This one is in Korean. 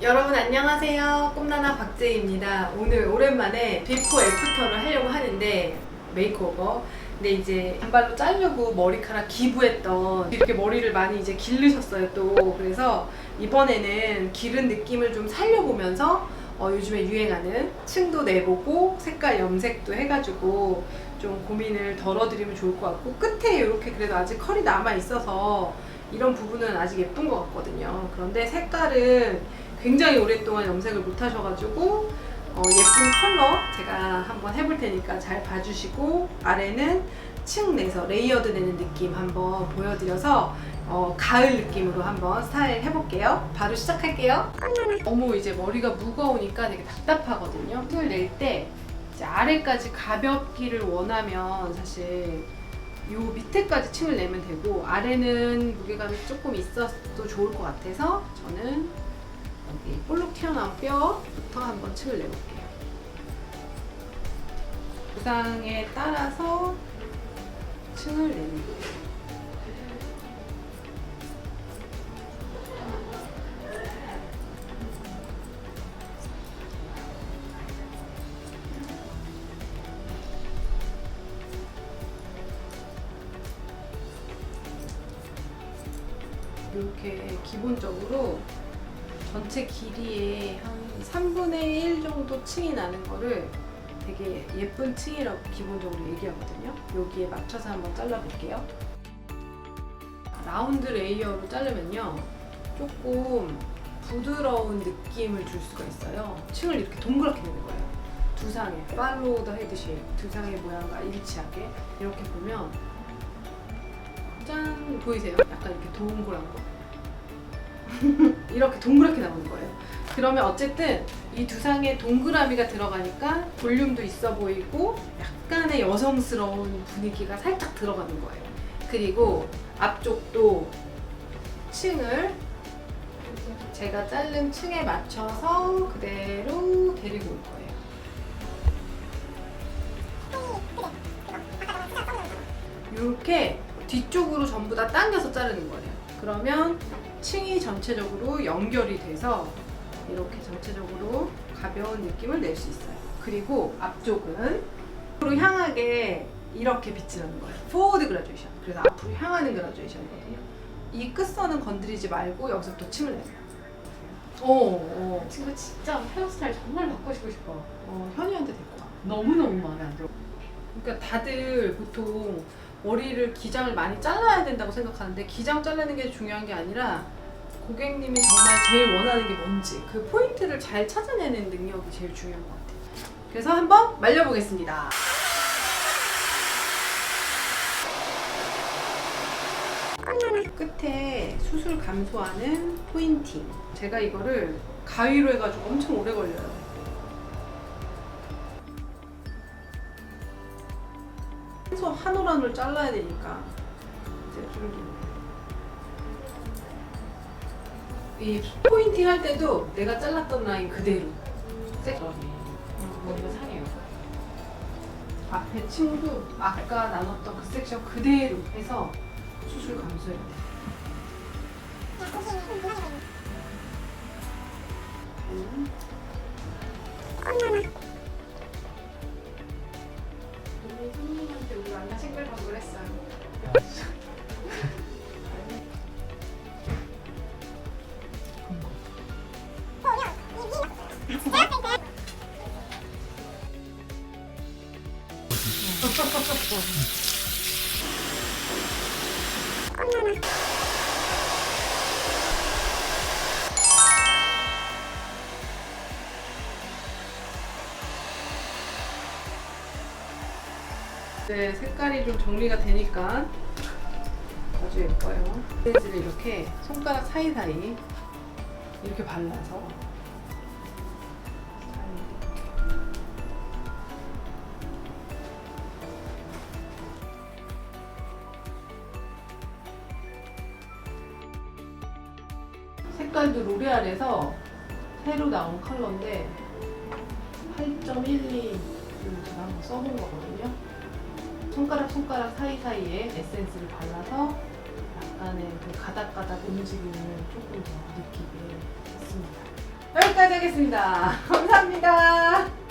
여러분 안녕하세요. 꿈나나 박재희입니다. 오늘 오랜만에 비포 애프터를 하려고 하는데 메이크오버. 근데 이제 단발로 자르고 머리카락 기부했던 이렇게 머리를 많이 이제 기르셨어요 또. 그래서 이번에는 기른 느낌을 좀 살려보면서 어, 요즘에 유행하는 층도 내보고 색깔 염색도 해가지고 좀 고민을 덜어드리면 좋을 것 같고 끝에 이렇게 그래도 아직 컬이 남아 있어서 이런 부분은 아직 예쁜 것 같거든요. 그런데 색깔은 굉장히 오랫동안 염색을 못 하셔가지고 어, 예쁜 컬러 제가 한번 해볼 테니까 잘 봐주시고 아래는 층 내서 레이어드 되는 느낌 한번 보여드려서 어, 가을 느낌으로 한번 스타일 해볼게요. 바로 시작할게요. 너무 이제 머리가 무거우니까 되게 답답하거든요. 층을 낼 때 아래까지 가볍기를 원하면 사실 요 밑에까지 층을 내면 되고 아래는 무게감이 조금 있어도 좋을 것 같아서 저는 여기 볼록 튀어나온 뼈부터 한번 층을 내볼게요. 부상에 따라서 층을 내는 거예요. 이렇게 기본적으로 전체 길이의 한 3분의 1 정도 층이 나는 거를 되게 예쁜 층이라고 기본적으로 얘기하거든요. 여기에 맞춰서 한번 잘라볼게요. 라운드 레이어로 자르면요. 조금 부드러운 느낌을 줄 수가 있어요. 층을 이렇게 동그랗게 내는 거예요. 두상에 팔로우 더 헤드 쉐입, 두상의 모양과 일치하게 이렇게 보면 짠 보이세요? 약간 이렇게 동그란 거. 이렇게 동그랗게 나오는 거예요. 그러면 어쨌든 이 두상에 동그라미가 들어가니까 볼륨도 있어 보이고 약간의 여성스러운 분위기가 살짝 들어가는 거예요. 그리고 앞쪽도 층을 제가 자른 층에 맞춰서 그대로 데리고 올 거예요. 이렇게 뒤쪽으로 전부 다 당겨서 자르는 거예요. 그러면 층이 전체적으로 연결이 돼서 이렇게 전체적으로 가벼운 느낌을 낼 수 있어요. 그리고 앞쪽은 앞으로 향하게 이렇게 나는 거예요. 포워드 그라듀에이션. 그래서 앞으로 향하는 그라듀에이션이거든요. 이 끝선은 건드리지 말고 여기서부터 층을 내세요. 어, 어. 친구 진짜 헤어스타일 정말 바꾸시고 싶어. 어, 현이한테 데리고 와. 너무너무 마음에 안 들어. 그러니까 다들 보통 머리를 기장을 많이 잘라야 된다고 생각하는데 기장 자르는 게 중요한 게 아니라 고객님이 정말 제일 원하는 게 뭔지 그 포인트를 잘 찾아내는 능력이 제일 중요한 것 같아요. 그래서 한번 말려보겠습니다. 끝에 수술 감소하는 포인팅. 제가 이거를 가위로 해가지고 엄청 오래 걸려요. 한 올 한 올 잘라야 되니까 이제 좀이 포인팅 할 때도 내가 잘랐던 라인 그대로 색 그러네. 머리가 상해요. 앞에 층도 아까 나눴던 그 섹션 그대로 해서 수술 감소해야 네, 색깔이 좀 정리가 되니까 아주 예뻐요. 이렇게 손가락 사이사이 이렇게 발라서 색깔도 로레알에서 새로 나온 컬러인데 8.12를 제가 한번 써본 거거든요. 손가락 손가락 사이사이에 에센스를 발라서 약간의 그 가닥가닥 움직임을 조금 더 느끼게 했습니다. 여기까지 하겠습니다. 감사합니다.